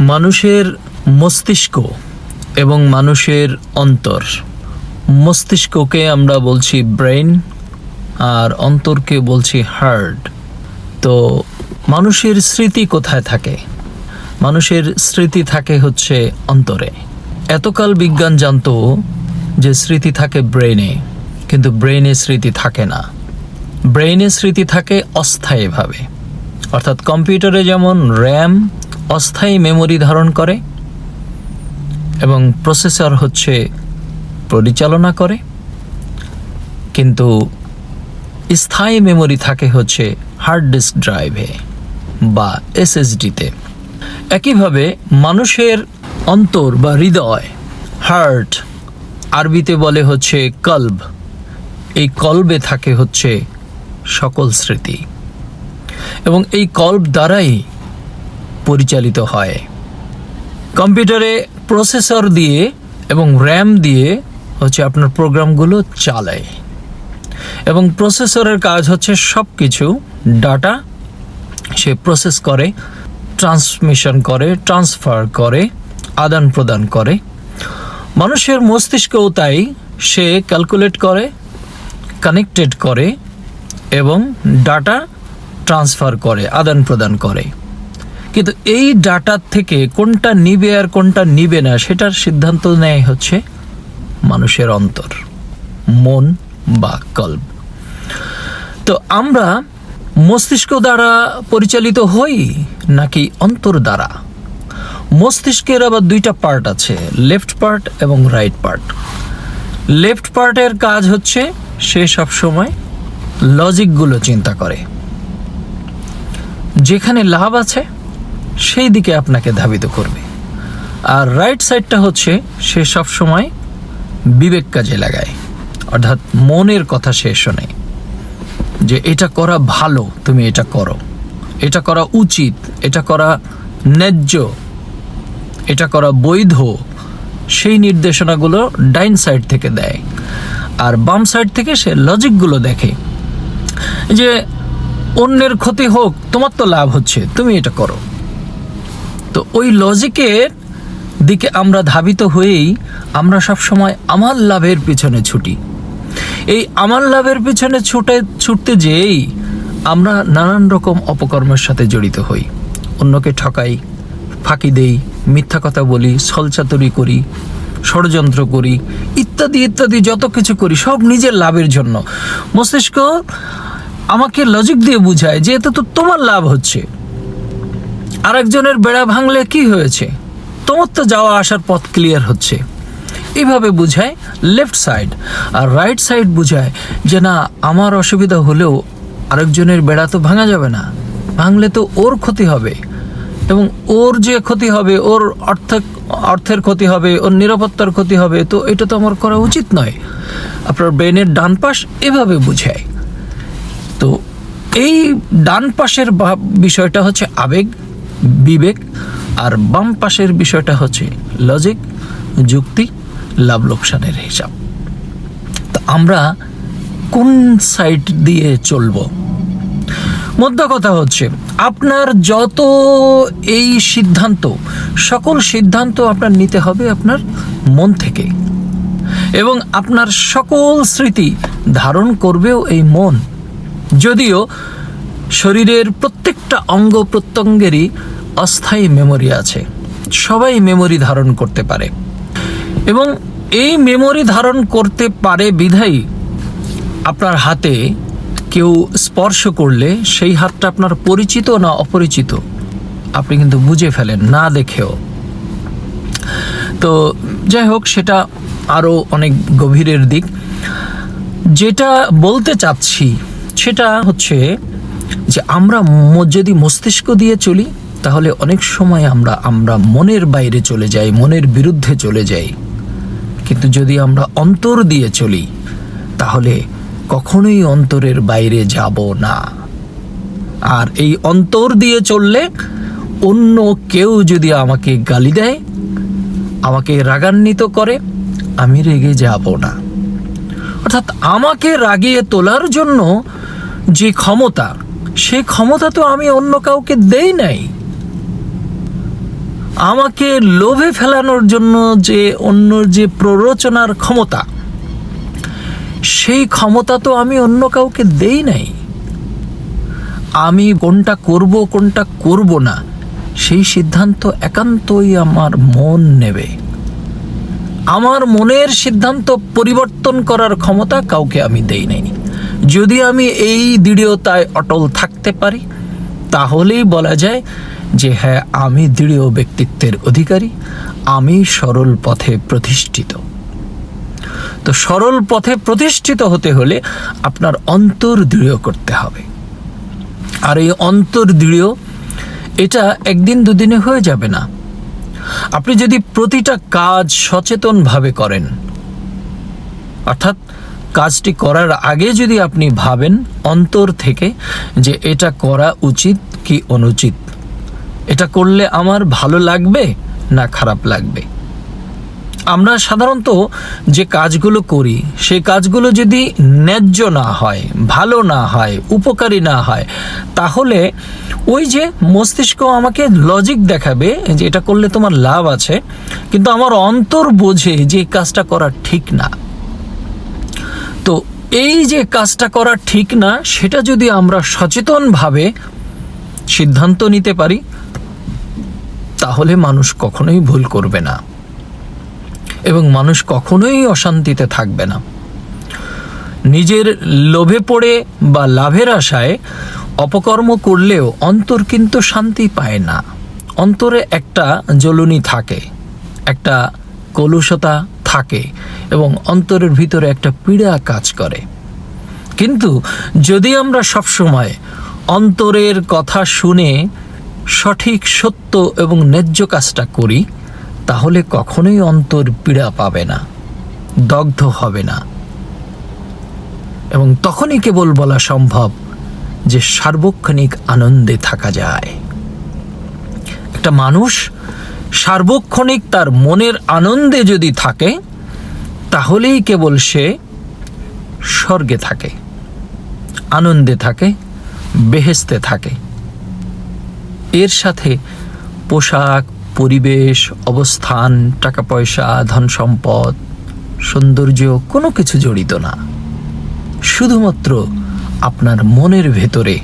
মানুষের মস্তিষ্ক এবং মানুষের অন্তর। মস্তিষ্ককে আমরা বলছি ব্রেন আর অন্তরকে বলছি হার্ট। তো মানুষের স্মৃতি কোথায় থাকে? মানুষের স্মৃতি থাকে হচ্ছে অন্তরে। এতকাল বিজ্ঞান জানতো যে স্মৃতি থাকে ব্রেনে কিন্তু ব্রেনে স্মৃতি থাকে না। ব্রেনে স্মৃতি থাকে অস্থায়ীভাবে। অর্থাৎ কম্পিউটারে যেমন র্যাম অস্থায়ী মেমোরি ধারণ করে এবং প্রসেসর হচ্ছে পরিচালনা করে। কিন্তু স্থায়ী মেমোরি থাকে হচ্ছে হার্ড ডিস্ক ড্রাইভে বা এসএসডিতে একইভাবে মানুষের অন্তর বা হৃদয় হার্ট আরবিতে বলে হচ্ছে কল্ব। এই কল্বে থাকে হচ্ছে সকল স্মৃতি। এবং এই কল্ব দ্বারাই পরিচালিত হয়। কম্পিউটারে প্রসেসর দিয়ে এবং র্যাম দিয়ে হচ্ছে আপনার প্রোগ্রামগুলো চালায়। এবং প্রসেসরের কাজ হচ্ছে সব কিছু ডাটা সে প্রসেস করে, ট্রান্সমিশন করে, ট্রান্সফার করে, আদান প্রদান করে। মানুষের মস্তিষ্কও তাই, সে ক্যালকুলেট করে, কানেক্টেড করে এবং ডাটা ট্রান্সফার করে, আদান প্রদান করে। কিন্তু এই ডাটার থেকে কোনটা নিবে আর কোনটা নিবে না, সেটার সিদ্ধান্ত নেয় হচ্ছে মানুষের অন্তর, মন বা কল্প। তো আমরা মস্তিষ্ক দ্বারা পরিচালিত হই নাকি অন্তর দ্বারা? মস্তিষ্কের আবার দুইটা পার্ট আছে লেফট পার্ট এবং রাইট পার্ট লেফট পার্টের কাজ হচ্ছে সে সব সময় লজিকগুলো চিন্তা করে। যেখানে লাভ আছে সেই দিকে আপনাকে ধাবিত করবে। আর রাইট সাইডটা হচ্ছে, সে সব সময় বিবেক কাজে লাগায়। অর্থাৎ মনের কথা সে শোনে। যে এটা করা ভালো, তুমি এটা করো। এটা করা উচিত, এটা করা ন্যায্য, এটা করা বৈধ, সেই নির্দেশনাগুলো ডাইন সাইড থেকে দেয়। আর বাম সাইড থেকে সে লজিকগুলো দেখে। যে অন্যের ক্ষতি হোক, তোমার তো লাভ হচ্ছে, তুমি এটা করো। তো ওই লজিকের দিকে আমরা ধাবিত হয়েই আমরা সব সময় আমার লাভের পিছনে ছুটি। এই আমার লাভের পিছনে ছুটে, ছুটতে যেয়েই আমরা নানান রকম অপকর্মের সাথে জড়িত হই। অন্যকে ঠকাই, ফাঁকি দেই, মিথ্যা কথা বলি, ছলচাতুরি করি, ষড়যন্ত্র করি, ইত্যাদি ইত্যাদি যত কিছু করি, সব নিজের লাভের জন্য। মস্তিষ্ক আমাকে লজিক দিয়ে বুঝায় যে এতে তো তোমার লাভ হচ্ছে। আরেকজনের বেড়া ভাঙলে কি হয়েছে? তোমার তো যাওয়া আসার পথ ক্লিয়ার হচ্ছে। এইভাবে বুঝায় লেফট সাইড আর রাইট সাইড বুঝায় যে না, আমার অসুবিধা হলেও আরেকজনের বেড়া তো ভাঙা যাবে না। ভাঙলে তো ওর ক্ষতি হবে। এবং ওর যে ক্ষতি হবে, ওর অর্থ অর্থের ক্ষতি হবে, ওর নিরাপত্তার ক্ষতি হবে, তো এটা তো আমার করা উচিত নয়। আপনার ব্রেনের ডান পাশ এভাবে বুঝায়। তো এই ডান পাশের বিষয়টা হচ্ছে আবেগ বিবেক আর বাম পাশের বিষয়টা হচ্ছে লজিক যুক্তি, লাভ লোকসানের হিসাব। তো আমরা কোন সাইড দিয়ে চলবো? মোদ্দা কথা হচ্ছে, আপনার যত এই সিদ্ধান্ত, সকল সিদ্ধান্ত আপনার নিতে হবে আপনার মন থেকে। এবং আপনার সকল স্মৃতি ধারণ করবেও এই মন। যদিও শরীরের প্রত্যেকটা অঙ্গ প্রত্যঙ্গেরই অস্থায়ী মেমোরি আছে। সবাই মেমোরি ধারণ করতে পারে। এবং এই মেমোরি ধারণ করতে পারে বিধায়ী আপনার হাতে কেউ স্পর্শ করলে সেই হাতটা আপনার পরিচিত না অপরিচিত, আপনি কিন্তু বুঝে ফেলেন, না দেখেও। তো যাই হোক, সেটা আরও অনেক গভীরের দিক। যেটা বলতে চাচ্ছি, সেটা হচ্ছে যে আমরা যদি মস্তিষ্ক দিয়ে চলি, তাহলে অনেক সময় আমরা আমরা মনের বাইরে চলে যাই, মনের বিরুদ্ধে চলে যাই। কিন্তু যদি আমরা অন্তর দিয়ে চলি, তাহলে কখনোই অন্তরের বাইরে যাব না। আর এই অন্তর দিয়ে চললে অন্য কেউ যদি আমাকে গালি দেয়, আমাকে রাগান্বিত করে, আমি রেগে যাব না। অর্থাৎ আমাকে রাগিয়ে তোলার জন্য যে ক্ষমতা সে ক্ষমতা তো আমি অন্য কাউকে দেই নাই। আমাকে লোভে ফেলানোর জন্য যে অন্য যে প্ররোচনার ক্ষমতা, সেই ক্ষমতা তো আমি অন্য কাউকে দেই নাই। আমি কোনটা করব কোনটা করব না, সেই সিদ্ধান্ত একান্তই আমার মন নেবে। আমার মনের সিদ্ধান্ত পরিবর্তন করার ক্ষমতা কাউকে আমি দেই নাই। যদি আমি এই দৃঢ়তায় অটল থাকতে পারি, তাহলেই বলা যায় যে হ্যাঁ আমি দৃঢ় ব্যক্তিত্বের অধিকারী, আমি সরল পথে প্রতিষ্ঠিত। তো সরল পথে প্রতিষ্ঠিত হতে হলে আপনার অন্তর দৃঢ় করতে হবে। আর এই অন্তর দৃঢ়, এটা একদিন দুদিনে হয়ে যাবে না। আপনি যদি প্রতিটা কাজ সচেতনভাবে করেন, অর্থাৎ কাজটি করার আগে যদি আপনি ভাবেন অন্তর থেকে যে এটা করা উচিত কি অনুচিত? এটা করলে আমার ভালো লাগবে না খারাপ লাগবে? আমরা সাধারণত যে কাজগুলো করি সেই কাজগুলো যদি ন্যায্য না হয়, ভালো না হয়, উপকারী না হয়, তাহলে ওই যে মস্তিষ্ক আমাকে লজিক দেখাবে যে এটা করলে তোমার লাভ আছে, কিন্তু আমার অন্তর বোঝে যে এই কাজটা করা ঠিক না। এই যে কাজটা করা ঠিক না, সেটা যদি আমরা সচেতনভাবে সিদ্ধান্ত নিতে পারি, তাহলে মানুষ কখনোই ভুল করবে না। এবং মানুষ কখনোই অশান্তিতে থাকবে না। নিজের লোভে পড়ে বা লাভের আশায় অপকর্ম করলেও অন্তর কিন্তু শান্তি পায় না। অন্তরে একটা জ্বলুনি থাকে, একটা কলুষতা থাকে এবং অন্তরের ভিতরে একটা পীড়া কাজ করে। কিন্তু যদি আমরা সবসময় অন্তরের কথা শুনে সঠিক সত্য এবং ন্যায্য কাজটা করি, তাহলে কখনোই অন্তর পীড়া পাবে না, দগ্ধ হবে না। এবং তখনই কেবল বলা সম্ভব যে সার্বক্ষণিক আনন্দে থাকা যায়। একটা মানুষ সার্বক্ষণিক তার মনের আনন্দে যদি থাকে, তাহলেই কেবল সে স্বর্গে থাকে, আনন্দে থাকে, বেহেস্তে থাকে। এর সাথে পোশাক, পরিবেশ, অবস্থান টাকা পয়সা ধন সম্পদ সৌন্দর্য কোনো কিছু জড়িত না। শুধুমাত্র আপনার মনের ভেতরে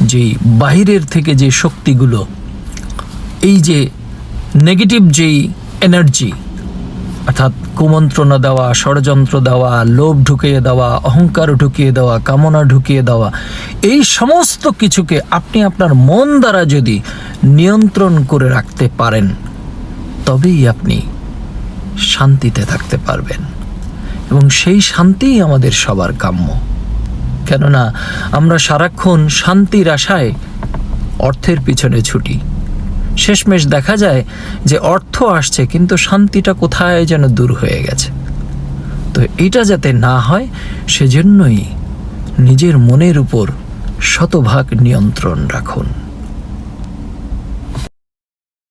যেই বাহিরের থেকে যে শক্তিগুলো, এই যে নেগেটিভ যেই এনার্জি, অর্থাৎ কুমন্ত্রণা দেওয়া, ষড়যন্ত্র দেওয়া, লোভ ঢুকিয়ে দেওয়া, অহংকার ঢুকিয়ে দেওয়া, কামনা ঢুকিয়ে দেওয়া, এই সমস্ত কিছুকে আপনি আপনার মন দ্বারা যদি নিয়ন্ত্রণ করে রাখতে পারেন, তবেই আপনি শান্তিতে থাকতে পারবেন। এবং সেই শান্তিই আমাদের সবার কাম্য। কেননা আমরা সারাক্ষণ শান্তির আশায় অর্থের পিছনে ছুটি। শেষমেশ দেখা যায় যে অর্থ আসছে, কিন্তু শান্তিটা কোথায় যেন দূর হয়ে গেছে। তো এটা যাতে না হয়, সেজন্যই নিজের মনের উপর শতভাগ নিয়ন্ত্রণ রাখুন।